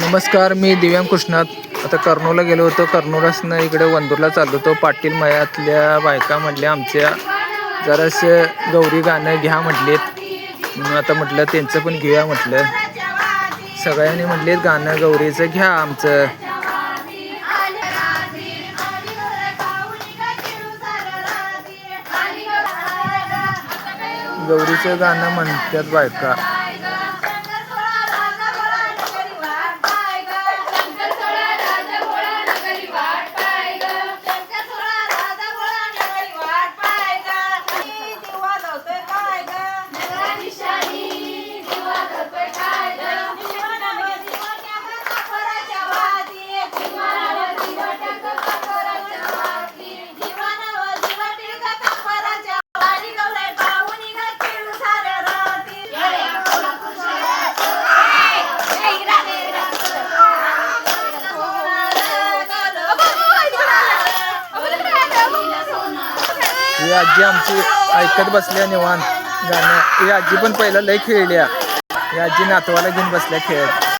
नमस्कार मी दिव्यांग कृष्णात. आता कर्नूला गेलो होतो. कर्नूलासनं इकडे वंदूरला चाललो होतो पाटील मयातल्या बायका म्हटल्या आमच्या जरासं गौरी गाणं घ्या म्हटलेत. म्हणून आता म्हटलं त्यांचं पण घेऊया म्हटलं. सगळ्यांनी म्हटलेत गाणं गौरीचं घ्या आमचं. गौरीचं गाणं म्हणतात बायका. ही आजी आमची ऐकत बसल्या निवांत. गाणं ही आजी पण पहिला लय खेळल्या ही आजी नातवाला घेऊन बसल्या खेळत.